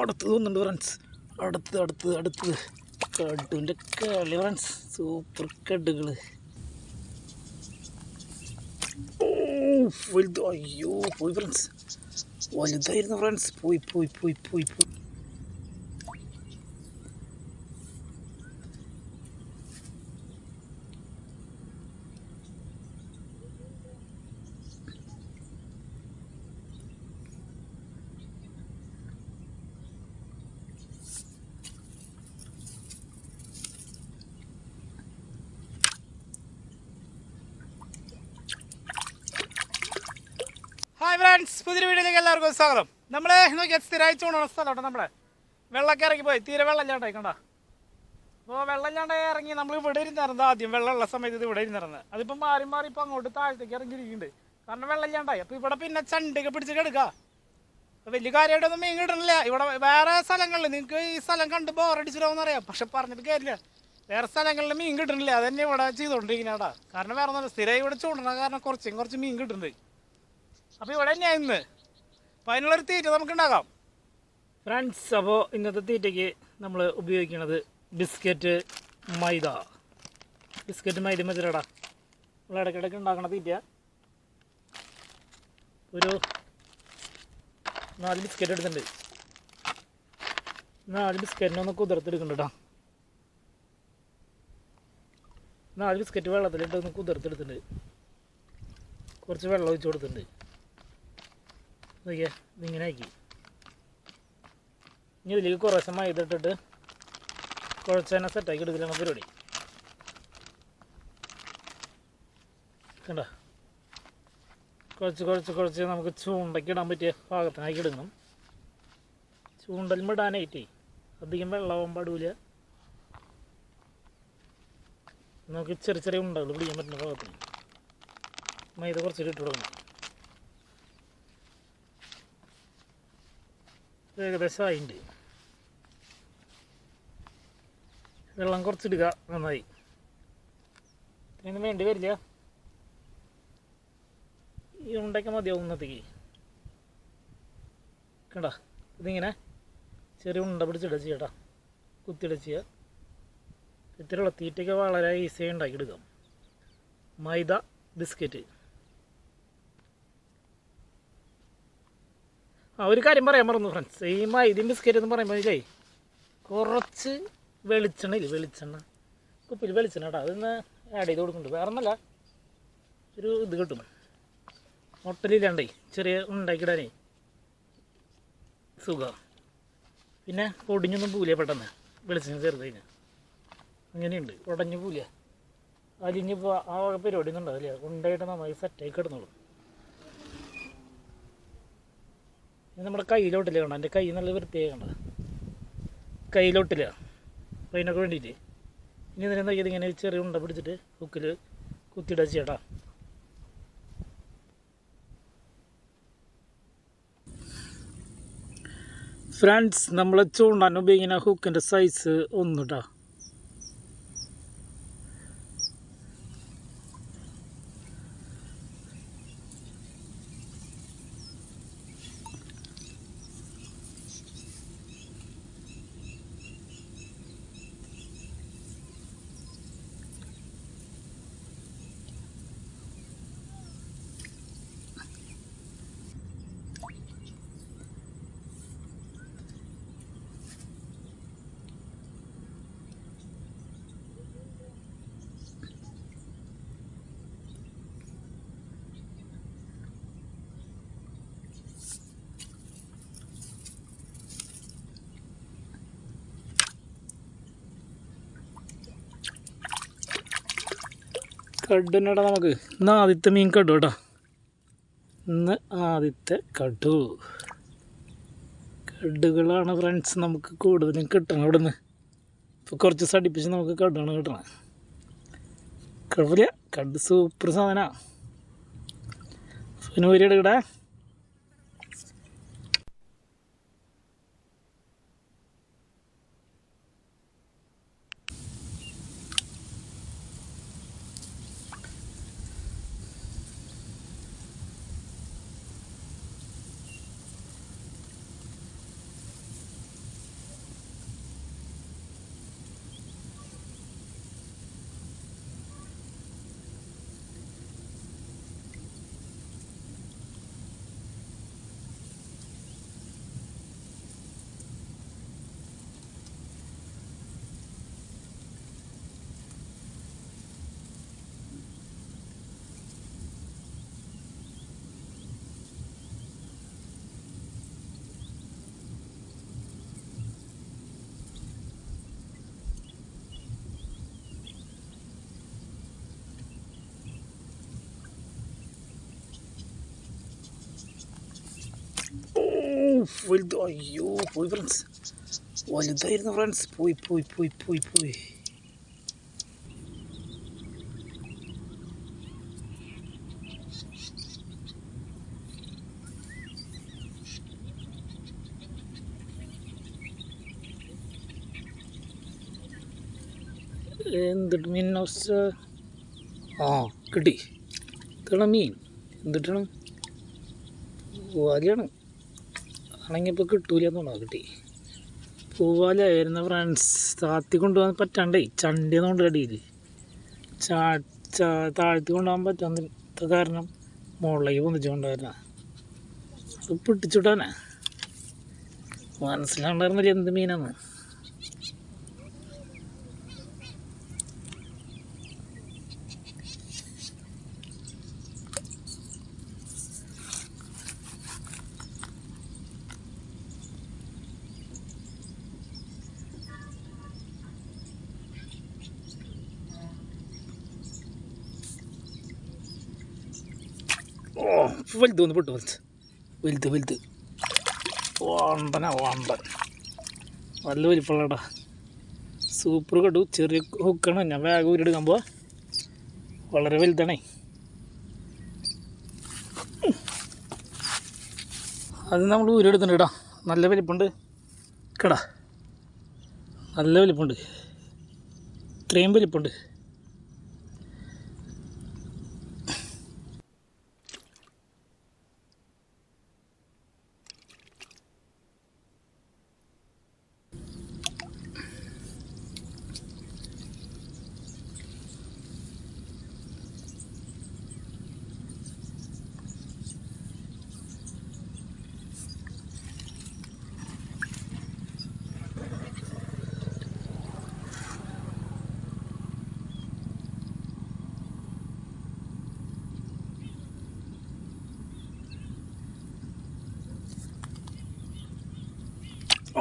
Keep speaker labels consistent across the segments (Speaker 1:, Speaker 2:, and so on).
Speaker 1: അടുത്ത് വന്നിട്ടുണ്ട് ഫ്രണ്ട്സ് അടുത്ത് അടുത്ത് അടുത്ത് കടുവിന്റെ കളി ഫ്രണ്ട്സ് സൂപ്പർ കടുകൾ വലുത്. അയ്യോ പോയി ഫ്രണ്ട്സ് വലുതായിരുന്നു ഫ്രണ്ട്സ് പോയി പോയി പോയി പോയി പോയി. ഫ്രണ്ട്സ് പുതിയൊരു വീഡിയോയിലേക്ക് എല്ലാവർക്കും സ്വാഗതം. നമ്മൾ നോക്കിയാൽ സ്ഥിരമായി ചൂണ്ടുന്ന സ്ഥലമാണ് നമ്മളെ. വെള്ളമൊക്കെ ഇറങ്ങി പോയി. തീരെ വെള്ളമില്ലാണ്ടായി കണ്ടോ? അപ്പോൾ വെള്ളമില്ലാണ്ട് ഇറങ്ങി നമ്മൾ ഇവിടെ ഇരുന്നിരുന്നത് ആദ്യം വെള്ളമുള്ള സമയത്ത് ഇത് ഇവിടെ ഇരുന്നിരുന്നത് അതിപ്പോൾ മാറി മാറി ഇപ്പോൾ അങ്ങോട്ട് താഴത്തേക്ക് ഇറങ്ങിയിരിക്കുന്നുണ്ട്. കാരണം വെള്ളമില്ലാണ്ടായി അപ്പോൾ ഇവിടെ പിന്നെ ചണ്ടൊക്കെ പിടിച്ച് അപ്പോൾ വലിയ കാര്യമായിട്ടൊന്നും മീൻ കിട്ടണില്ല. ഇവിടെ വേറെ സ്ഥലങ്ങളിൽ നിങ്ങൾക്ക് ഈ സ്ഥലം കണ്ട് ബോറടിച്ചിട്ടാവുന്ന അറിയാം. പക്ഷെ പറഞ്ഞിട്ട് കാര്യമില്ല. വേറെ സ്ഥലങ്ങളിൽ മീൻ കിട്ടണില്ല. അതന്നെ ഇവിടെ ചെയ്തുകൊണ്ടിരിക്കുന്നതാടാ കാരണം വേറെ ഒന്നുമില്ല സ്ഥിരമായി ഇവിടെ ചൂടണ കാരണം കുറച്ചും കുറച്ച് മീൻ കിട്ടുന്നുണ്ട്. അപ്പോൾ ഇവിടെ തന്നെയാണ് ഇന്ന്. അപ്പോൾ അതിനുള്ളൊരു തീറ്റ നമുക്ക് ഉണ്ടാക്കാം ഫ്രണ്ട്സ് അപ്പോൾ ഇന്നത്തെ തീറ്റയ്ക്ക് നമ്മൾ ഉപയോഗിക്കുന്നത് ബിസ്ക്കറ്റ് മൈദ. ബിസ്ക്കറ്റ് മൈദ മതിലടാ നമ്മൾ ഇടയ്ക്കിടയ്ക്ക് ഉണ്ടാക്കണ തീറ്റ ഒരു നാല് ബിസ്ക്കറ്റ് എടുത്തിട്ടുണ്ട്. നാല് ബിസ്ക്കറ്റിനെ ഒന്ന് കേട്ടോ നാല് ബിസ്ക്കറ്റ് വെള്ളത്തിലിട്ട് ഒന്ന് കുതിർത്തെടുത്തിട്ടുണ്ട്. കുറച്ച് വെള്ളം ഒഴിച്ച് കൊടുത്തിട്ടുണ്ട്. നോക്കിയേ ഇതിങ്ങനെ ആക്കി ഇനി ഇതിലേക്ക് കുറേശ്ശെ മൈദ ഇട്ടിട്ട് കുഴച്ച് തന്നെ സെറ്റാക്കി എടുക്കലാണ് പരിപാടി കണ്ട? കുഴച്ച് കുഴച്ച് കുഴച്ച് നമുക്ക് ചൂണ്ടയ്ക്ക് ഇടാൻ പറ്റിയ പാകത്തിനാക്കി എടുക്കണം. ചൂണ്ടലും അധികം വെള്ളമാവാൻ പാടില്ല നമുക്ക് ചെറിയ ചെറിയ ഉണ്ടകൾ പിടിക്കാൻ പറ്റുന്ന പാകത്തിന്. മൈദ കുറച്ചിട്ട് ഇട്ട് കൊടുക്കണം. ഏകദേശം ആയിട്ടുണ്ട് വെള്ളം കുറച്ചിടുക നന്നായി. ഇതിനൊന്നും വേണ്ടി വരില്ല. ഈ ഉണ്ടൊക്കെ മതിയാവും ഇന്നത്തേക്ക്. കണ്ട ഇതിങ്ങനെ ചെറിയ ഉണ്ട പിടിച്ചിട ചെയ്യട്ടാ കുത്തിയിട ചെയ്യുക ഇത്തരമുള്ള തീറ്റയ്ക്ക് വളരെ ഈസിയായി ഉണ്ടാക്കിയെടുക്കാം. മൈദ ബിസ്ക്കറ്റ്. ആ ഒരു കാര്യം പറയാൻ മറന്നു ഫ്രണ്ട്സ് ഈ ഇതിന്റെ ബിസ്ക്കറ്റ് എന്ന് പറയുമ്പോൾ ഇല്ലേ കുറച്ച് വെളിച്ചെണ്ണ ഇല്ല? വെളിച്ചെണ്ണ. കുപ്പിയിൽ വെളിച്ചെണ്ണ കേട്ടോ അതൊന്ന് ആഡ് ചെയ്ത് കൊടുക്കുന്നുണ്ട് വേറെ ഒന്നല്ല ഒരു ഇത് കിട്ടും. മുട്ടലില്ലാണ്ടേ ചെറിയ ഉണ്ടാക്കിയിടാനേ. സുഖ. പിന്നെ പൊടിഞ്ഞൊന്നും പൂല പെട്ടെന്ന്? വെളിച്ചെണ്ണ ചേർത്ത് കഴിഞ്ഞാൽ അങ്ങനെയുണ്ട്. ഉടഞ്ഞു പൂല അലിഞ്ഞ് ആ പരിപാടി ഒന്നും ഉണ്ടാവില്ല. ഉണ്ടായിട്ട് നന്നായി സെറ്റായി കിടന്നോളും. ഇത് നമ്മുടെ കയ്യിലോട്ടില്ല കണ്ടോ? എന്റെ കൈ നല്ല വൃത്തിയായി കണ്ടോ? കയ്യിലോട്ടില്ല. അപ്പോൾ അതിനൊക്കെ വേണ്ടിയിട്ട്. ഇനി ഇതിനെന്താ ഇങ്ങനെ ചെറിയ ഉണ്ട പിടിച്ചിട്ട് ഹുക്കിൽ കുത്തിയിടുക ചേട്ടാ ഫ്രണ്ട്സ് നമ്മൾ ചൂണ്ടാൻ ഉപയോഗിക്കുന്ന ഹുക്കിന്റെ സൈസ് ഒന്നുട്ടാ കടുനട നമുക്ക്. ഇന്ന് ആദ്യത്തെ മീൻ കടു കേട്ടോ. ഇന്ന് ആദ്യത്തെ കടു. കടുകളാണ് ഫ്രണ്ട്സ് നമുക്ക് കൂടുതലും കിട്ടണം ഇവിടെ നിന്ന് ഇപ്പോൾ കുറച്ച് സടിപ്പിച്ച് നമുക്ക് കടാണ് കിട്ടണം. കുഴപ്പമില്ല കട് സൂപ്പർ സാധനമാണ് ഫിനൂരി ഒരു ഇവിടെ വലുത് അയ്യോ പോയി ഫ്രണ്ട്സ് വലുതായിരുന്നു ഫ്രണ്ട്സ് പോയി പോയി പോയി പോയി പോയി. എന്തിട്ട് മീൻ ഹൗസ് ആ കിട്ടി. ഇതാണ് മീൻ. എന്തിട്ടാണ്? പൂവാലിയാണ് ആണെങ്കിൽ ഇപ്പോൾ കിട്ടൂല തോന്നുന്നു കിട്ടി. പൂവാലായിരുന്ന ഫ്രണ്ട്സ് താത്തി കൊണ്ടുപോകാൻ പറ്റാണ്ടേ ചണ്ടി കൊണ്ട് കടിയിൽ ചാ താഴ്ത്തി കൊണ്ടുപോകാൻ പറ്റാത്ത കാരണം മുകളിലേക്ക് പൊന്നിച്ചുകൊണ്ടായിരുന്ന അത് പിടിച്ചുവിട്ടാനാ മനസ്സിലാണ്ടായിരുന്നില്ല എന്ത് മീനാന്ന് ഓ വലുത് വന്ന് പെട്ടു വലുത് വലുത്. വലുത് ഓണ്ടന ഓണ്ട നല്ല വലിപ്പമുള്ളടാ സൂപ്പർ കണ്ടു ചെറിയ ഹുക്കാണ് ഞാൻ വേഗം ഊരെടുക്കാൻ പോവാ. വളരെ വലുതാണേ. അത് നമ്മൾ ഊരെടുത്തിട്ടുണ്ട് കേട്ടോ നല്ല വലിപ്പുണ്ട്. കേടാ. നല്ല വലിപ്പുണ്ട്. ഇത്രയും വലിപ്പമുണ്ട്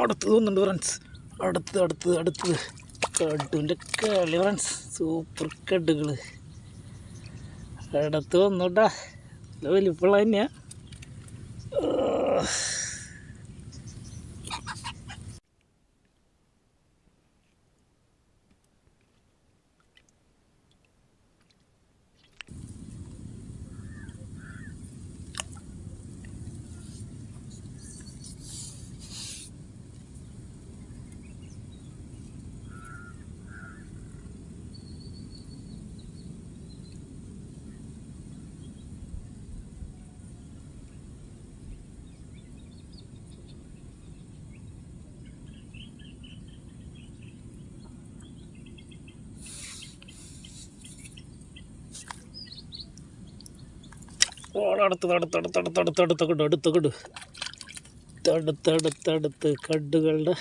Speaker 1: അടുത്തത് തോന്നുന്നുണ്ട് ഫ്രണ്ട്സ് അടുത്ത് അടുത്ത് അടുത്തത് കടുവിന്റെ കളി ഫ്രണ്ട്സ് സൂപ്പർ കടുകൾ അടുത്ത് വന്നോട്ടാ. നല്ല വലിപ്പമുള്ള അടുത്തത് അടുത്ത് അടുത്ത് അടുത്ത് അടുത്ത് അടുത്ത കണ്ടു? അടുത്ത കണ്ടു? അടുത്തടുത്തടുത്തടുത്ത് കണ്ടുകളുടെ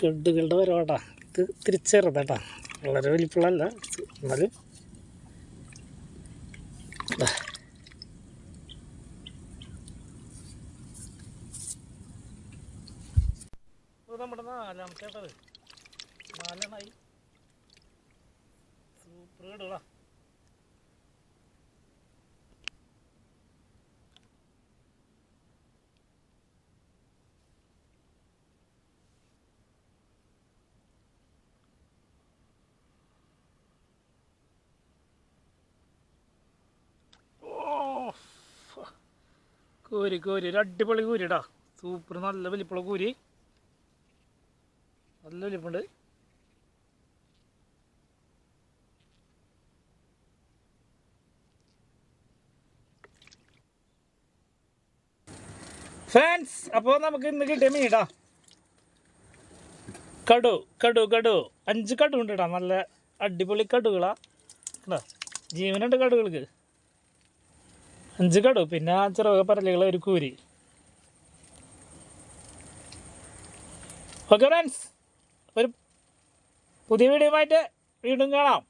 Speaker 1: കണ്ടുകളുടെ വരവാട്ടാ ഇത് തിരിച്ചേറുന്നേട്ടാ വളരെ വലിപ്പുള്ള എന്നാലും. നമ്മുടെ നാലാമത്തേട്ടത് നാലെണ്ണായി. സൂപ്പർ കേടുകളാ ഓ, ഫ. കൂരി കൂരി. ഒരു അടിപൊളി കൂരിടാ സൂപ്പർ. നല്ല വലിപ്പുള്ള കൂരി. നല്ല വലിപ്പുണ്ട്. ഫാൻസ് അപ്പോൾ നമുക്ക് ഇന്ന് കിട്ടിയ മീനിടാ കടു കടു കടു. അഞ്ച് കടു ഉണ്ട് നല്ല അടിപൊളി കടുകളാ. ജീവനുണ്ട് കടുകൾക്ക്. അഞ്ച് കടു. പിന്നെ ആ ചെറുക പരലുകൾ ഒരു കൂരി. ഓക്കെ ഫ്രണ്ട്സ് ഒരു പുതിയ വീഡിയോ ആയിട്ട് വീണ്ടും കാണാം.